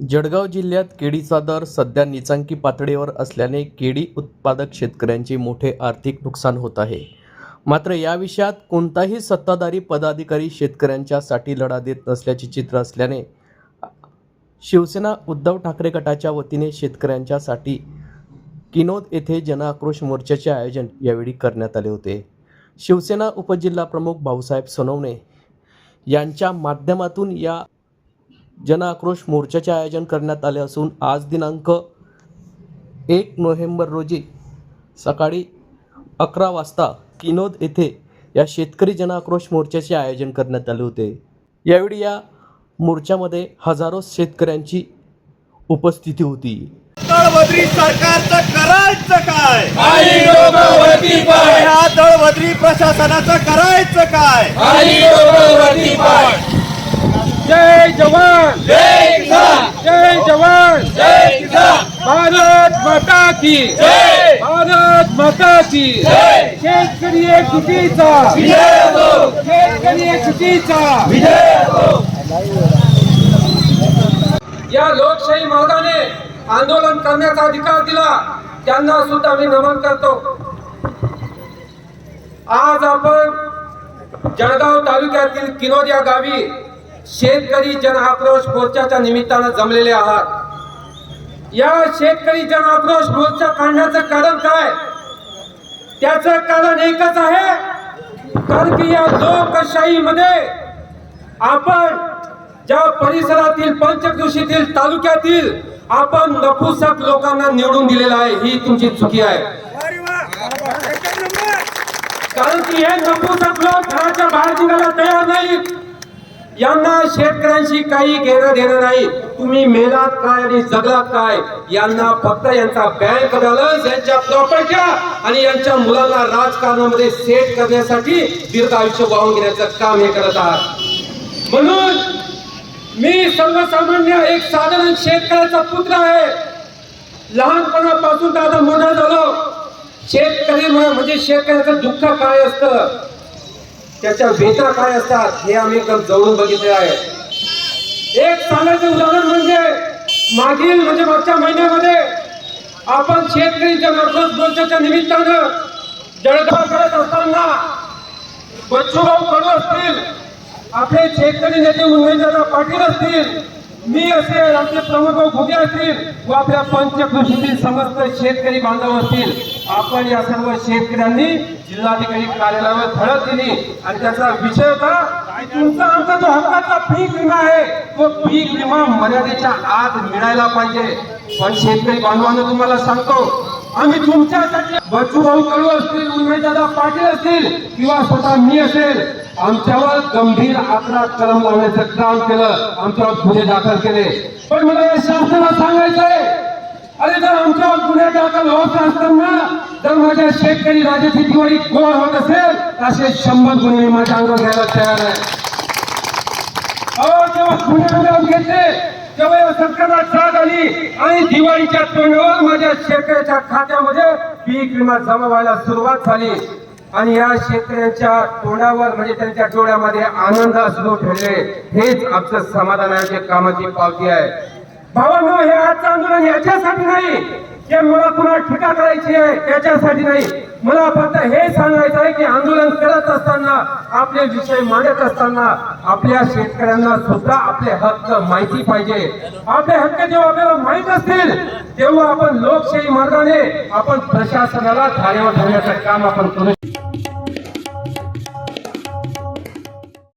जळगाव जिल्ह्यात केळीचा दर सध्या निचांकी पातळीवर असल्याने केळी उत्पादक शेतकऱ्यांचे मोठे आर्थिक नुकसान होत आहे. मात्र या विषयात कोणताही सत्ताधारी पदाधिकारी शेतकऱ्यांच्यासाठी लढा देत नसल्याचे चित्र असल्याने शिवसेना उद्धव ठाकरे गटाच्या वतीने शेतकऱ्यांच्यासाठी किनोद येथे जनआक्रोश मोर्चाचे आयोजन यावेळी करण्यात आले होते. शिवसेना उपजिल्हा प्रमुख भाऊसाहेब सोनवणे यांच्या माध्यमातून या जनआक्रोश मोर्चाचे आयोजन करण्यात आले असून आज दिनांक एक नोव्हेंबर रोजी सकाळी अकरा वाजता किनोद येथे या शेतकरी जनआक्रोश मोर्चाचे आयोजन करण्यात आले होते. यावेळी या मोर्चामध्ये हजारो शेतकऱ्यांची उपस्थिती होती. सरकारचं करायचं काय? ह्या दळभद्री प्रशासनाचं करायचं काय? जय जवान! जय जवान। जय किसान। भारत माता की। जय। भारत माता की। जय। शेतकरी विजय असो शेतकरी विजय असो या लोकशाही मार्गाने आंदोलन करण्याचा अधिकार दिला त्यांना सुद्धा मी नमन करतो. आज आपण जळगाव तालुक्यातील किनोद या गावी शेतकरी जन आक्रोश मोर्चाच्या निमित्तानं जमलेले आहात. या शेतकरी जन आक्रोश मोर्चा काढण्याचं कारण काय? त्याचं कारण एकच आहे कारण की या लोकशाहीमध्ये आपण ज्या परिसरातील पंचकृषीतील तालुक्यातील आपण नपुसक लोकांना निवडून दिलेलं आहे ही तुमची चुकी आहे. कारण की हे नपुसक लोक घराच्या बाहेर निघायला तयार नाहीत. यांना शेतकऱ्यांशी काही घेणं देणं नाही. तुम्ही मेलात काय आणि जगलात काय यांना फक्त यांचा बँक बॅलन्स यांच्या प्रॉपर्ट्या आणि यांच्या मुलांना राजकारणामध्ये सेट करण्यासाठी दीर्घ आयुष्य वाहून घेण्याचं काम हे करत आहात. म्हणून मी सर्वसामान्य एक साधारण शेतकऱ्याचा पुत्र आहे. लहानपणापासून दादा मोठा झालो. शेतकरी म्हणजे शेतकऱ्याचं दुःख काय असतं? त्याच्या वेदना काय असतात हे आम्ही एकदम जवळून बघितले आहे. एक सांगायचं उदाहरण म्हणजे मागील म्हणजे मागच्या महिन्यामध्ये आपण शेतकरी जनआक्रोश मोर्चाच्या निमित्तानं जळगाव करत असताना बच्चूभाऊ कडू असतील आपले शेतकरी नेते उमेदवार पाटील असतील मी असेल आमचे प्रमुख भुगे घुगे असतील व आपल्या पंचकृषीतील समस्त शेतकरी बांधव असतील. आपण या सर्व शेतकऱ्यांनी जिल्हाधिकारी कार्यालयावर धडक दिली. आणि त्याचा विषय होता तुमचा आमचा जो हक्काचा पीक विमा आहे तो पीक विमा मर्यादेच्या आत मिळायला पाहिजे. पण शेतकरी बांधवांना तुम्हाला सांगतो आम्ही तुमच्यासाठी बच्चूभाऊ कडू असतील उमेशदादा पाटील असतील किंवा स्वतः मी असेल आमच्यावर गंभीर अपराध कलम लावण्याचं काम केलं आमच्यावर गुन्हे दाखल केले. पण मला या शासनाला सांगायचंय अरे जर आमच्या गुन्हे दाखल होत असताना जर माझ्या शेतकरी राजाची दिवाळी गोळ होत असेल तर असे शंभर गुन्हे माझ्या अंगावर घ्यायला तयार आहे. अहो जेव्हा गुन्हे अंगावर घेतले तेव्हा सरकारला साथ आली आणि दिवाळीच्या तोंडावर माझ्या शेतकऱ्याच्या खात्यामध्ये पीक विमा जमा व्हायला सुरुवात झाली. आणि या शेतकऱ्यांच्या तोंडावर म्हणजे त्यांच्या डोळ्यामध्ये आनंद असलो ठेवले. हेच आमचं समाधानाच्या कामाची पावती आहे. भावांनो हे आजचं आंदोलन याच्यासाठी नाही. की मला पुन्हा टीका करायची आहे त्याच्यासाठी नाही. मला फक्त हे सांगायचं आहे की आंदोलन करत असताना आपले विषय मांडत असताना आपल्या शेतकऱ्यांना सुद्धा आपले हक्क माहिती पाहिजे. आपले हक्क जेव्हा आपल्याला माहीत असतील तेव्हा आपण लोकशाही मार्गाने आपण प्रशासनाला धारेवर ठेवण्याचं काम आपण करू